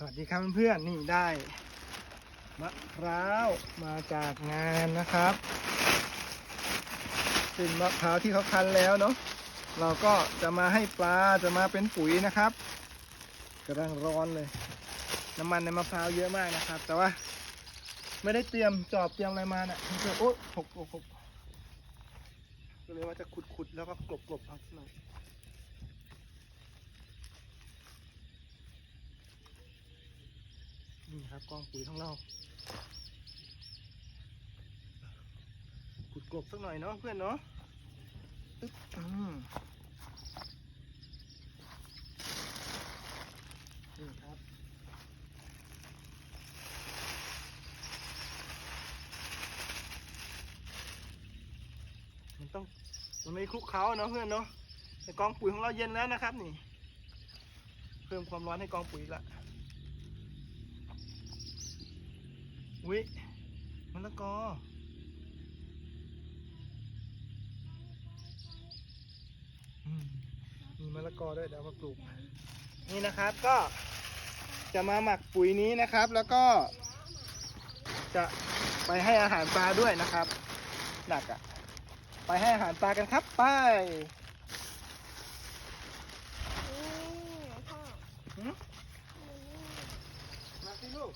สวัสดีครับเพื่อนๆนี่ได้มะพร้าวมาจากงานนะครับ เป็นมะพร้าวที่เขาคั้นแล้วเนาะเราก็จะมาให้ปลาจะมาเป็นปุ๋ยนะครับกำลังร้อนเลย น้ำมันในมะพร้าวเยอะมากนะครับ แต่ว่า ไม่ได้เตรียมจอบเตรียมอะไรมาเนะ่ะเพื่อโอ๊ยหกหกหกก็เลยว่าจะขุดๆแล้วก็กลบๆเอาสักหน่อย นี่ครับกองปุ๋ยของเราขุดกบสักหน่อยเนาะเพื่อนเนาะอึ๊บอืมนี่ครับมันต้องมันไม่คลุกเคล้าเนาะเพื่อนเนาะแต่กองปุ๋ยของเราเย็นแล้วนะครับ นี่ เพิ่มความร้อนให้กองปุ๋ยละ อุ้ยมันละกอมีมะละกอด้วยเดี๋ยวมาปลูก นี่นะครับก็จะมาหมักปุ๋ยนี้นะครับ แล้วก็ จะไปให้อาหารปลาด้วยนะครับหนักอะ ไปให้อาหารปลากันครับไปมาสิลูก